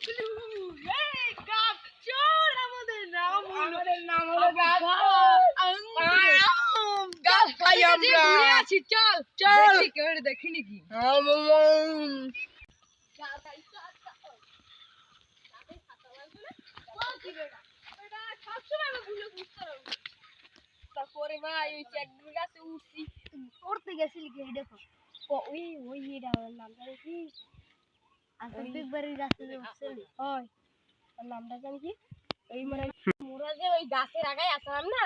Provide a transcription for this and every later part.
এই গাব চোর আমাদের নাম হলো আমাদের নাম হলো গাব গাব খাই আমরা। আছি চল চল। দেখি কেউ দেখি নাকি তারপরে ভাই ওই উঠছি পড়তে গেছিলি কি দেখো ওই কি বিগ বাড়ির রাস্তা দিয়ে হয়। নামটা জানি কি? ওই মানে মোরা যে ওই গাছের আগায় আসলাম না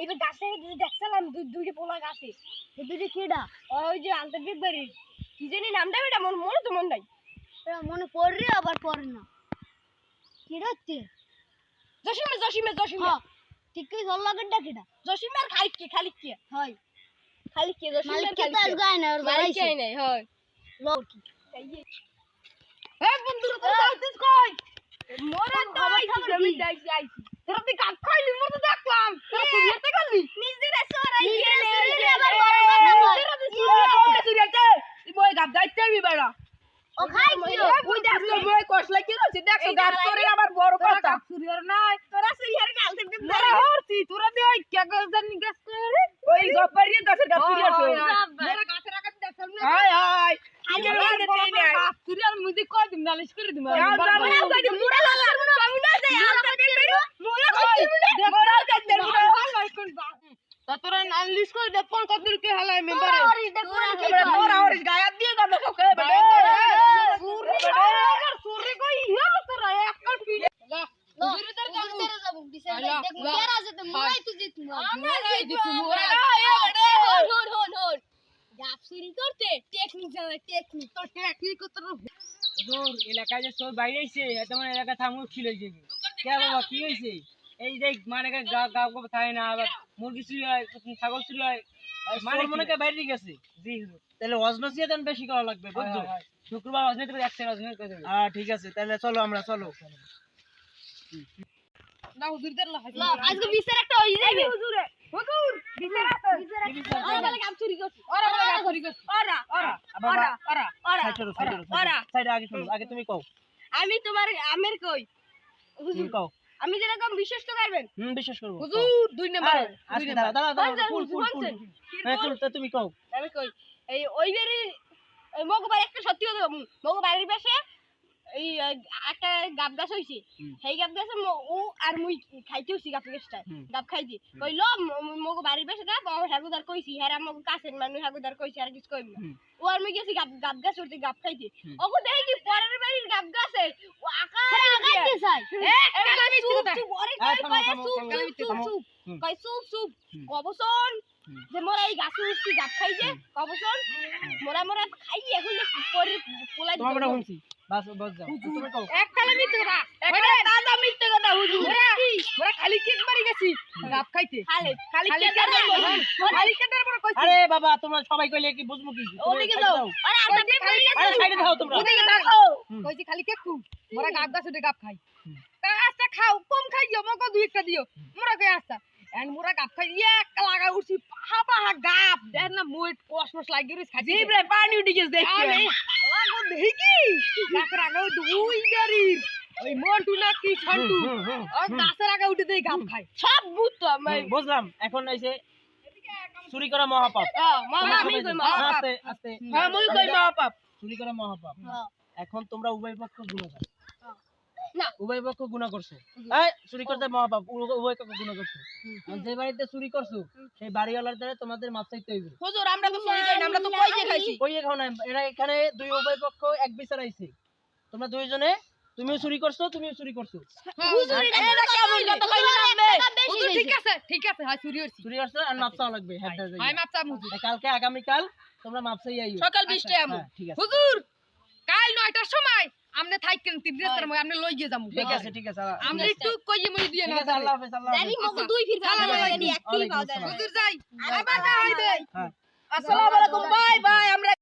এইবার গাছে দেখছিলাম দুই দুইটা পোলা গাছে। এই দুটো কেডা? ওই যে আন্তর্বিক বাড়ির কি জানি নামটা বেটা মন মনে তো মন নাই। মনে পড়রে আবার পড়ে না। কেডা হচ্ছে? জসিমে জসিমে জসিমে। হ্যাঁ। ঠিক করে জল লাগেনটা কেডা? জসিমের খালি কি খালি কি? হয়। খালি কি জসিমের মালিক খালি কে? গায় না মালিক বাড়াইছে। নাই হয়। লোক কি। এই বন্ধুরা তো যাইতেছ কই? মোরা তো আইছি আমি যাইছি আইছি। তোরা তুই কাট খাইলি? মোর তো দেখলাম। তোরা তুই যেতে গেলি? নিজের সরাই গেলে আবার বড় কথা কয়। তোরা তো সুরিয়া সুরিয়াতে বই গাব যাইতে আমি বেড়া। ও খাই কি? ওই দেখছ বই কসলা কি রছে দেখছ গাব তোরে আবার বড় কথা। সুরিয়ার নাই। তোরা সুরিয়ার গাল থেকে মোরা হরছি তোরা দে ওই কে গাল জানি গাছ করে ওই গপারিয়ে গাছের গাছ সুরিয়ার তো মোরা গাছের আগাতে দেখছাম না। হাই হাই আমি লাগে দেই না সুরিয়ার মুজি কই দিম নালিশ করে দিম মোরা কই দিম মোরা লাগা আমি না যাই আমরা দেই মোরা কই দিম মোরা কই দিম মোরা কোন বা তোরা নালিশ করে দে কোন কত কে হালাই মেম্বারে তোরা ওরিস দেখো না কি তোরা করে। মোরা ওরিস গায়া দিয়ে গাবে সকে বেটা সুরি কই ইয়ার তোরা একল পিলে লো, হুজুরেদের যাব। হুজুরেদের যাব, বিচার লা, দেখব, লা। কেরা যেতে মোরাই তো জিতবো। আমরা জিতবো, মোরা। হন, হন, হন, হন। গাছ চুরি করতে টেকনিক জানে টেকনিক তোর টেকনিক কত হুজুর এলাকায় যে সব বাইরে আইছে এটা মানে এলাকা থামু ছিল যে কে বাবা কি হইছে এই দেখ মানে গাও গাও থাকে না আবার মুরগি চুরি হয় ছাগল চুরি হয় মানে মনে করে বাইরে গেছে? জি তাহলে ওয়াজনসিয়া দেন বেশি করা লাগবে বুঝছ? শুক্রবার ওয়াজনে করে একসাথে ওয়াজনে করে দেবে। হ্যাঁ ঠিক আছে তাহলে চলো আমরা চলো। না হুজুরদের লা লো, আজকে বিচার একটা হয়ে যাবে হুজুরে হুজুর বিচার আছে। বিচার কি একটা বিচার ওই করবে? বলে গাছ চুরি করছে। ওরা ওরা ধরি গেছে ওরা ওরা ওরা ওরা ওরা ওরা। আগে শুনো আগে তুমি কও। আমি তোমার আমের কই? হুজুর কও। আমি যেরকম বিশ্বাস তো করবেন হুম বিশ্বাস করব হুজুর দুই নাম্বার দুই আজকে দাঁড়া দাঁড়া ফুল ফুল ফুল। হ্যাঁ ফুল তো তুমি কও। আমি কই? এই ওই বাড়ি এই মগো একটা সত্যি কথা মগবাড়ির পাশে এই একটা গাব গাছ হইছে সেই গাব গাছে ও আর মুই খাইতে হইছি গাছ গাছটা গাব খাইছি কইলো ম- মগো বাড়ির পাশে গাব আমার হাগুদার কইছি হ্যাঁ মগো কাছের মানুষ হাগুদার কইছি আর কিছু কইব। ও আর মুই গেছি গাব গাব গাছ উঠতে গাব খাইতে। ওগো দেখি কি পরের বাড়ির গাব গাছে ও আকাশ আগাইতে চাই। চুপ থামো, চুপ। থামো, চুপ চুপ থামো। চুপ। হুম। কই চুপ চুপ। হুম। কবসন। যে মোরা এই গাছে উঠছি গাব খাই যে কবসন মোরা মোরা খাই এখন পরে পোলাই তোমার কথা শুনছি বাস বাস যাও। তুমি কও। এক কালে মিথ্যে কথা একটা দাদা মিথ্যে কথা হুজুর। মোরা মোরা খালি কেক মারি গেছি। গাব খাইতে। খালি খালি কেক খালি কেক পর কইছি। আরে বাবা তোমরা সবাই কইলে কি বুঝব কি? ওদিকে যাও। আরে আমরা দেখ আরে সাইডে যাও তোমরা। ওদিকে হুম। কইছি খালি কেক কু মোরা গাছ উঠে গাব খাই। আচ্ছা খাও। কম খাইও মগো দুই একটা দিও। মোরা কই আচ্ছা। মোরা খাই এক লাগা উঠছি পাহা পাহা গাব দেখ না মুই কস মস লাগি রইছ খাই জিব রে পানি উঠে গেছে দেখছি আমি। লাগো দেখি। গাছের আগে দুই গাড়ির। ওই মন্টু না কি ছন্টু হুম, হুম, হুম, আর গাছের আগে উঠে দেই খাই সব আমি বুঝলাম। এখন এসে চুরি করা মহাপাপ। হ্যাঁ মা তোমরা আমি কই জানো। আস্তে আস্তে। হ্যাঁ মুই কই মা চুরি করা মহাপাপ। হ্যাঁ। এখন তোমরা উভয় পক্ষ গুণাগার না। উভয় পক্ষ গুণা করছ। এই চুরি করতে মহাপাপ উ- উভয় পক্ষ গুণা করছ। যে বাড়িতে চুরি করছ সেই বাড়িওয়ালার দ্বারা তোমাদের মাপ চাইতে হইবে। হুজুর আমরা তো চুরি করি না, আমরা তো কই খাইছি? কই খাও না এরা এখানে দুই উভয় পক্ষ এক বিচার আইছে। তোমরা দুইজনে তুমিও চুরি করছ তুমিও চুরি করছ। হুজুর এটা কেমন কথা কইলেন আপনি হুজুর ঠিক আছে ঠিক আছে হ্যাঁ চুরি করছি। চুরি করছ। আর মাপ চাওয়া লাগবে মাপ হুজুর। কালকে আগামীকাল তোমরা মাপ চাই আইও। সকাল 20 টায় আমু। হ্যাঁ, ঠিক আছে। হুজুর কাল 9টার সময় আমনে থাইকেন তিন রাতের মই আমনে লই গিয়ে যামু। ঠিক আছে ঠিক আছে আমনে একটু কইয়ে মই দিয়ে না আল্লাহ হাফেজ আল্লাহ জানি মগু মগো দুই ফির ভালো না জানি এক কিল ওয়ালাইকুম পাও দেন হুজুর যাই আবার দে হ্যাঁ। আসসালামু আলাইকুম বাই বাই আমরা